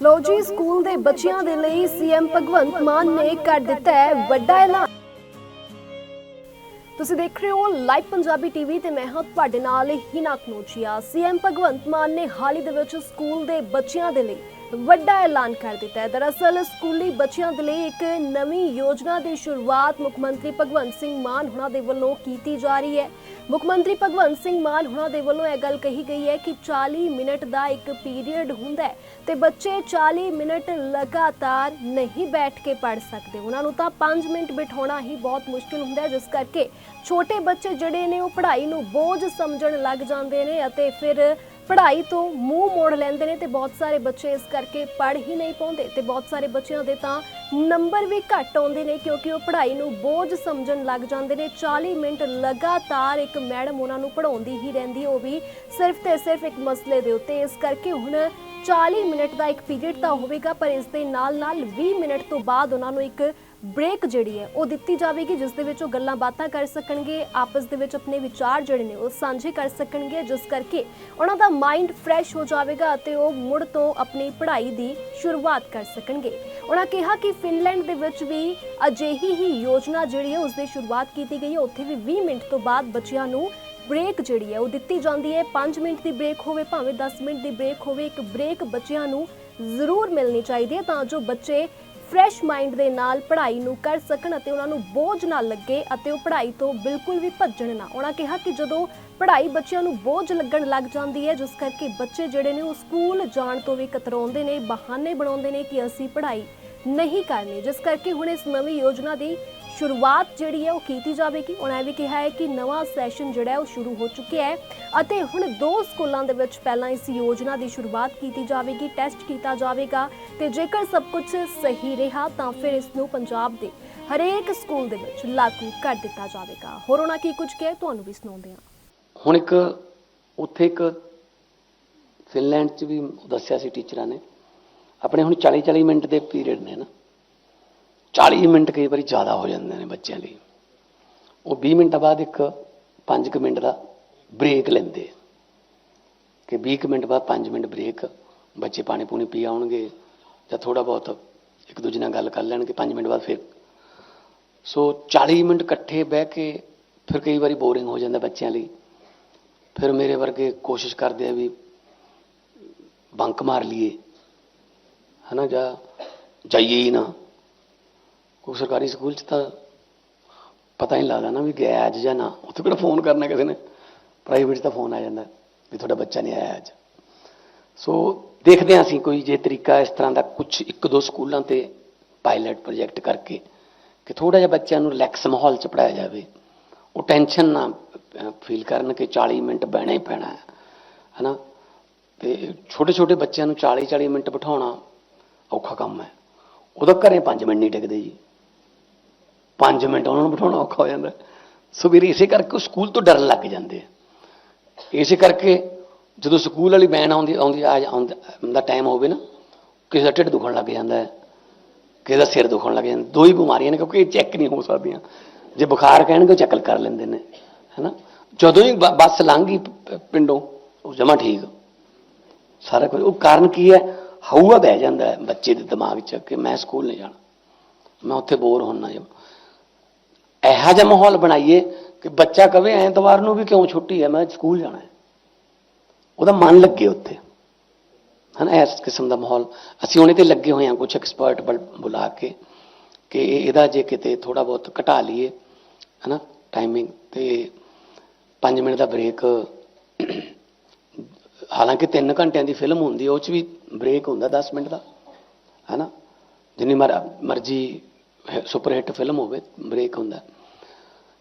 ਲੋ ਜੀ, ਸਕੂਲ ਦੇ ਬੱਚਿਆਂ ਦੇ ਲਈ ਸੀਐਮ ਭਗਵੰਤ ਮਾਨ ਨੇ ਕਰ ਦਿੱਤਾ ਹੈ ਵੱਡਾ ਐਲਾਨ। ਤੁਸੀਂ ਦੇਖ ਰਹੇ ਹੋ ਲਾਈਵ ਪੰਜਾਬੀ ਟੀਵੀ ਤੇ ਮੈਂ ਹਾਂ ਤੁਹਾਡੇ ਨਾਲ ਹਿਨਾ ਕਨੋਚੀਆ ਸੀਐਮ ਭਗਵੰਤ ਮਾਨ ਨੇ ਹਾਲ ਹੀ ਦੇ ਵਿੱਚ ਸਕੂਲ ਦੇ ਬੱਚਿਆਂ ਦੇ ਲਈ ਵੱਡਾ ਐਲਾਨ ਕਰ ਦਿੱਤਾ ਹੈ। ਦਰਅਸਲ, ਸਕੂਲੀ ਬੱਚਿਆਂ ਦੇ ਲਈ ਇੱਕ ਨਵੀਂ ਯੋਜਨਾ ਦੀ ਸ਼ੁਰੂਆਤ ਮੁੱਖ ਮੰਤਰੀ ਭਗਵੰਤ ਸਿੰਘ ਮਾਨ ਹੁਣਾਂ ਦੇ ਵੱਲੋਂ ਕੀਤੀ ਜਾ ਰਹੀ ਹੈ। ਮੁੱਖ ਮੰਤਰੀ ਭਗਵੰਤ ਸਿੰਘ ਮਾਨ ਹੁਣਾਂ ਦੇ ਵੱਲੋਂ ਇਹ ਗੱਲ ਕਹੀ ਗਈ ਹੈ ਕਿ 40 ਮਿੰਟ ਦਾ ਇੱਕ ਪੀਰੀਅਡ ਹੁੰਦਾ ਹੈ ਤੇ ਬੱਚੇ 40 ਮਿੰਟ ਲਗਾਤਾਰ ਨਹੀਂ ਬੈਠ ਕੇ ਪੜ ਸਕਦੇ। ਉਹਨਾਂ ਨੂੰ ਤਾਂ 5 ਮਿੰਟ ਬਿਠਾਉਣਾ ਹੀ ਬਹੁਤ ਮੁਸ਼ਕਿਲ ਹੁੰਦਾ ਹੈ, ਜਿਸ ਕਰਕੇ ਛੋਟੇ ਬੱਚੇ ਜਿਹੜੇ ਨੇ ਉਹ ਪੜ੍ਹਾਈ ਨੂੰ ਬੋਝ ਸਮਝਣ ਲੱਗ ਜਾਂਦੇ ਨੇ ਅਤੇ ਫਿਰ ਪੜ੍ਹਾਈ ਤੋਂ ਮੂੰਹ ਮੋੜ ਲੈਂਦੇ ਨੇ ਤੇ ਬਹੁਤ ਸਾਰੇ ਬੱਚੇ ਇਸ ਕਰਕੇ ਪੜ੍ਹ ਹੀ ਨਹੀਂ ਪਾਉਂਦੇ ਤੇ ਬਹੁਤ ਸਾਰੇ ਬੱਚਿਆਂ ਦੇ ਤਾਂ ਨੰਬਰ ਵੀ ਘੱਟ ਆਉਂਦੇ ਨੇ ਕਿਉਂਕਿ ਉਹ ਪੜ੍ਹਾਈ ਨੂੰ ਬੋਝ ਸਮਝਣ ਲੱਗ ਜਾਂਦੇ ਨੇ। 40 ਮਿੰਟ ਲਗਾਤਾਰ ਇੱਕ ਮੈਡਮ ਉਹਨਾਂ ਨੂੰ ਪੜਾਉਂਦੀ ਹੀ ਰਹਿੰਦੀ, ਉਹ ਵੀ ਸਿਰਫ ਤੇ ਸਿਰਫ ਇੱਕ ਮਸਲੇ ਦੇ ਉੱਤੇ। ਇਸ ਕਰਕੇ ਹੁਣ 40 ਮਿੰਟ ਦਾ ਇੱਕ ਪੀਰੀਅਡ ਤਾਂ ਹੋਵੇਗਾ, ਪਰ ਇਸ ਦੇ ਨਾਲ ਨਾਲ 20 ਮਿੰਟ ਤੋਂ ਬਾਅਦ ਉਹਨਾਂ ਨੂੰ ਇੱਕ ਬ੍ਰੇਕ ਜਿਹੜੀ ਹੈ, ਉਹ ਦਿੱਤੀ ਜਾਵੇਗੀ, ਜਿਸ ਦੇ ਵਿੱਚ ਉਹ ਗੱਲਾਂ ਬਾਤਾਂ ਕਰ ਸਕਣਗੇ, ਆਪਸ ਦੇ ਵਿੱਚ ਆਪਣੇ ਵਿਚਾਰ ਜਿਹੜੇ ਨੇ, ਉਹ ਸਾਂਝੇ ਕਰ ਸਕਣਗੇ, ਜਿਸ ਕਰਕੇ ਉਹਨਾਂ ਦਾ ਮਾਈਂਡ ਫਰੈਸ਼ ਹੋ ਜਾਵੇਗਾ ਅਤੇ ਉਹ ਮੁੜ ਤੋਂ ਆਪਣੀ ਪੜ੍ਹਾਈ ਦੀ ਸ਼ੁਰੂਆਤ ਕਰ ਸਕਣਗੇ। ਉਹਨਾਂ ਕਿਹਾ ਕਿ ਫਿਨਲੈਂਡ ਦੇ ਵਿੱਚ ਵੀ ਅਜਿਹੀ ਹੀ ਯੋਜਨਾ ਜਿਹੜੀ ਹੈ, ਉਸ ਦੀ ਸ਼ੁਰੂਆਤ ਕੀਤੀ ਗਈ ਹੈ। ਉੱਥੇ ਵੀ 20 ਮਿੰਟ ਤੋਂ ਬਾਅਦ ਬੱਚਿਆਂ ਨੂੰ ਬ੍ਰੇਕ ਜਿਹੜੀ ਹੈ, ਉਹ ਦਿੱਤੀ ਜਾਂਦੀ ਹੈ। 5 ਮਿੰਟ ਦੀ ਬ੍ਰੇਕ ਹੋਵੇ, ਭਾਵੇਂ 10 ਮਿੰਟ ਦੀ ਬ੍ਰੇਕ ਹੋਵੇ, ਇੱਕ ਬ੍ਰੇਕ ਬੱਚਿਆਂ ਨੂੰ ਜ਼ਰੂਰ ਮਿਲਣੀ ਚਾਹੀਦੀ ਹੈ, ਤਾਂ ਜੋ ਬੱਚੇ ਫਰੈਸ਼ ਮਾਈਂਡ ਦੇ ਨਾਲ ਪੜ੍ਹਾਈ ਨੂੰ ਕਰ ਸਕਣ ਅਤੇ ਉਹਨਾਂ ਨੂੰ ਬੋਝ ਨਾ ਲੱਗੇ ਅਤੇ ਉਹ ਪੜ੍ਹਾਈ ਤੋਂ ਬਿਲਕੁਲ ਵੀ ਭੱਜਣ ਨਾ। ਉਹਨਾਂ ਕਿਹਾ ਕਿ ਜਦੋਂ ਪੜ੍ਹਾਈ ਬੱਚਿਆਂ ਨੂੰ ਬੋਝ ਲੱਗਣ ਲੱਗ ਜਾਂਦੀ ਹੈ, ਜਿਸ ਕਰਕੇ ਬੱਚੇ ਜਿਹੜੇ ਨੇ ਉਹ ਸਕੂਲ ਜਾਣ ਤੋਂ ਵੀ ਕਤਰਾਉਂਦੇ ਨੇ, ਬਹਾਨੇ ਬਣਾਉਂਦੇ ਨੇ ਕਿ ਅਸੀਂ ਪੜ੍ਹਾਈ ਨਹੀਂ ਕਰਨੀ। ਜਿਸ ਕਰਕੇ ਹੁਣ ਇਸ ਨਵੀਂ ਯੋਜਨਾ ਦੀ ਸ਼ੁਰੂਆਤ ਜਿਹੜੀ ਹੈ ਉਹ ਕੀਤੀ ਜਾਵੇਗੀ। ਉਹਨਾਂ ਇਹ ਵੀ ਕਿਹਾ ਹੈ ਕਿ ਨਵਾਂ ਸੈਸ਼ਨ ਜਿਹੜਾ ਹੈ ਉਹ ਸ਼ੁਰੂ ਹੋ ਚੁੱਕਿਆ ਹੈ ਅਤੇ ਹੁਣ ਦੋ ਸਕੂਲਾਂ ਦੇ ਵਿੱਚ ਪਹਿਲਾਂ ਇਸ ਯੋਜਨਾ ਦੀ ਸ਼ੁਰੂਆਤ ਕੀਤੀ ਜਾਵੇਗੀ, ਟੈਸਟ ਕੀਤਾ ਜਾਵੇਗਾ ਤੇ ਜੇਕਰ ਸਭ ਕੁਝ ਸਹੀ ਰਿਹਾ ਤਾਂ ਫਿਰ ਇਸ ਨੂੰ ਪੰਜਾਬ ਦੇ ਹਰੇਕ ਸਕੂਲ ਦੇ ਵਿੱਚ ਲਾਗੂ ਕਰ ਦਿੱਤਾ ਜਾਵੇਗਾ। ਹੋਰ ਉਹਨਾਂ ਕੀ ਕੁਝ ਕਿਹਾ ਤੁਹਾਨੂੰ ਵੀ ਸੁਣਾਉਂਦੇ ਹਾਂ। ਹੁਣ ਇੱਕ ਉੱਥੇ ਇੱਕ ਫਿਨਲੈਂਡ 'ਚ ਵੀ ਦੱਸਿਆ ਸੀ ਟੀਚਰਾਂ ਨੇ। ਆਪਣੇ ਹੁਣ 40 40 ਮਿੰਟ ਦੇ ਪੀਰੀਅਡ ਨੇ ਨਾ। 40 ਮਿੰਟ ਕਈ ਵਾਰੀ ਜ਼ਿਆਦਾ ਹੋ ਜਾਂਦੇ ਨੇ ਬੱਚਿਆਂ ਲਈ। ਉਹ 20 ਮਿੰਟਾਂ ਬਾਅਦ ਇੱਕ 5 ਮਿੰਟ ਦਾ ਬ੍ਰੇਕ ਲੈਂਦੇ। ਆ। ਕਿ 20 ਮਿੰਟ ਬਾਅਦ 5 ਮਿੰਟ ਬ੍ਰੇਕ ਬੱਚੇ ਪਾਣੀ ਪੂਣੀ ਪੀ ਆਉਣਗੇ ਜਾਂ ਥੋੜਾ ਬਹੁਤ ਇੱਕ ਦੂਜੇ ਨਾਲ ਗੱਲ ਕਰ ਲੈਣਗੇ 5 ਮਿੰਟ ਬਾਅਦ ਫਿਰ। ਸੋ 40 ਮਿੰਟ ਇਕੱਠੇ ਬਹਿ ਕੇ ਫਿਰ ਕਈ ਵਾਰੀ ਬੋਰਿੰਗ ਹੋ ਜਾਂਦਾ ਬੱਚਿਆਂ ਲਈ। ਫਿਰ ਮੇਰੇ ਵਰਗੇ ਕੋਸ਼ਿਸ਼ ਕਰਦੇ ਆ ਵੀ ਬੰਕ ਮਾਰ ਲਈਏ। ਹਨਾ ਜਾਂ ਜਾਈਏ ਹੀ ਨਾ। ਕੋਈ ਸਰਕਾਰੀ ਸਕੂਲ ਚ ਤਾਂ ਪਤਾ ਹੀ ਨਹੀਂ ਲੱਗਦਾ ਨਾ ਵੀ ਗਿਆ ਅੱਜ ਜਾਂ ਨਾ। ਉੱਥੇ ਕਿਹੜਾ ਫੋਨ ਕਰਨਾ ਕਿਸੇ ਨੇ? ਪ੍ਰਾਈਵੇਟ 'ਚ ਤਾਂ ਫੋਨ ਆ ਜਾਂਦਾ ਵੀ ਤੁਹਾਡਾ ਬੱਚਾ ਨਹੀਂ ਆਇਆ ਅੱਜ। ਸੋ ਦੇਖਦੇ ਹਾਂ ਅਸੀਂ ਕੋਈ ਜੇ ਤਰੀਕਾ ਇਸ ਤਰ੍ਹਾਂ ਦਾ ਕੁਝ ਇੱਕ ਦੋ ਸਕੂਲਾਂ ਤੇ ਪਾਇਲਟ ਪ੍ਰੋਜੈਕਟ ਕਰਕੇ ਕਿ ਥੋੜਾ ਜਿਹਾ ਬੱਚਿਆਂ ਨੂੰ ਰਿਲੈਕਸ ਮਾਹੌਲ 'ਚ ਪੜਾਇਆ ਜਾਵੇ। ਉਹ ਟੈਨਸ਼ਨ ਨਾ ਫੀਲ ਕਰਨ ਕਿ 40 ਮਿੰਟ ਬਹਿਣਾ ਹੀ ਪੈਣਾ ਹੈ, ਹਨਾ? ਤੇ ਛੋਟੇ ਛੋਟੇ ਬੱਚਿਆਂ ਨੂੰ 40 40 ਮਿੰਟ ਬਿਠਾਉਣਾ ਔਖਾ ਕੰਮ ਹੈ। ਉਹਦਾ ਘਰੇ 5 ਮਿੰਟ ਨਹੀਂ ਟਿਕਦੇ ਜੀ। 5 ਮਿੰਟ ਉਹਨਾਂ ਨੂੰ ਬਿਠਾਉਣਾ ਔਖਾ ਹੋ ਜਾਂਦਾ ਹੈ। ਸੋ ਵੀਰ ਇਸੇ ਕਰਕੇ ਉਹ ਸਕੂਲ ਤੋਂ ਡਰਨ ਲੱਗ ਜਾਂਦੇ ਆ। ਇਸੇ ਕਰਕੇ ਜਦੋਂ ਸਕੂਲ ਵਾਲੀ ਬੈਨ ਆਉਂਦੀ ਆਉਂਦੀ ਆਉਂਦਾ ਟਾਈਮ ਹੋਵੇ ਨਾ, ਕਿਸੇ ਦਾ ਢਿੱਡ ਦੁਖਣ ਲੱਗ ਜਾਂਦਾ ਹੈ, ਕਿਸੇ ਦਾ ਸਿਰ ਦੁਖਣ ਲੱਗ ਜਾਂਦਾ, ਦੋ ਹੀ ਬਿਮਾਰੀਆਂ ਨੇ, ਕਿਉਂਕਿ ਇਹ ਚੈੱਕ ਨਹੀਂ ਹੋ ਸਕਦੀਆਂ। ਜੇ ਬੁਖਾਰ ਕਹਿਣਗੇ, ਉਹ ਚੈੱਕ ਕਰ ਲੈਂਦੇ ਨੇ, ਹੈਨਾ? ਜਦੋਂ ਹੀ ਬ- ਬੱਸ ਲੰਘ ਪਿੰਡੋਂ, ਉਹ ਜਮਾ ਠੀਕ। ਸਾਰਾ ਕੁਝ, ਉਹ ਕਾਰਨ ਕੀ ਹੈ? ਹਊਆ ਬਹਿ ਜਾਂਦਾ ਬੱਚੇ ਦੇ ਦਿਮਾਗ 'ਚ ਕਿ ਮੈਂ ਸਕੂਲ ਨਹੀਂ ਜਾਣਾ। ਮੈਂ ਉੱਥੇ ਬੋਰ ਹੋਣਾ ਜਮ। ਇਹੋ ਜਿਹਾ ਮਾਹੌਲ ਬਣਾਈਏ ਕਿ ਬੱਚਾ ਕਵੇ ਐਤਵਾਰ ਨੂੰ ਵੀ ਕਿਉਂ ਛੁੱਟੀ ਹੈ ਮੈਂ ਸਕੂਲ ਜਾਣਾ ਹੈ ਉਹਦਾ ਮਨ ਲੱਗੇ ਉੱਥੇ ਹਨਾ ਇਸ ਕਿਸਮ ਦਾ ਮਾਹੌਲ ਅਸੀਂ ਉਹਨੇ ਤੇ ਲੱਗੇ ਹੋਏ ਹਾਂ ਕੁਝ ਐਕਸਪਰਟ ਬੁਲਾ ਕੇ ਕਿ ਇਹ- ਇਹਦਾ ਜੇ ਕਿਤੇ ਥੋੜਾ ਬਹੁਤ ਘਟਾ ਲਈਏ ਹਨਾ ਟਾਈਮਿੰਗ ਤੇ 5 ਮਿੰਟ ਦਾ ਬ੍ਰੇਕ ਹਾਲਾਂਕਿ 3 ਘੰਟਿਆਂ ਦੀ ਫਿਲਮ ਹੁੰਦੀ ਹੈ ਉਹ 'ਚ ਵੀ ਬ੍ਰੇਕ ਹੁੰਦਾ 10 ਮਿੰਟ ਦਾ ਹਨਾ ਜਿੰਨੀ ਮਰ ਮਰਜ਼ੀ ਸੁਪਰ ਹਿੱਟ ਫਿਲਮ ਹੋਵੇ, ਬ੍ਰੇਕ ਹੁੰਦਾ।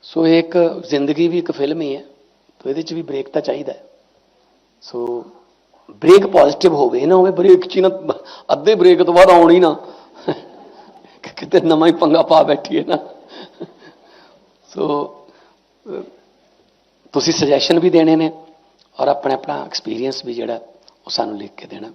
ਸੋ ਇਹ ਇੱਕ ਜ਼ਿੰਦਗੀ ਵੀ ਇੱਕ ਫਿਲਮ ਹੀ ਹੈ ਤਾਂ ਇਹਦੇ 'ਚ ਵੀ ਬ੍ਰੇਕ ਤਾਂ ਚਾਹੀਦਾ ਸੋ ਬ੍ਰੇਕ ਪੋਜ਼ਿਟਿਵ ਹੋਵੇ ਨਾ ਹੋਵੇ ਬ੍ਰੇਕ ਚ ਹੀ ਨਾ, ਅੱਧੇ ਬ੍ਰੇਕ ਤੋਂ ਬਾਅਦ ਆਉਣੀ ਨਾ। ਕਿ ਕਿਤੇ ਨਵਾਂ ਹੀ ਪੰਗਾ ਪਾ ਬੈਠੀਏ ਨਾ। ਸੋ ਤੁਸੀਂ ਸੁਜੈਸ਼ਨ ਵੀ ਦੇਣੇ ਨੇ ਔਰ ਆਪਣਾ ਆਪਣਾ ਐਕਸਪੀਰੀਅੰਸ ਵੀ ਜਿਹੜਾ ਉਹ ਸਾਨੂੰ ਲਿਖ ਕੇ ਦੇਣਾ।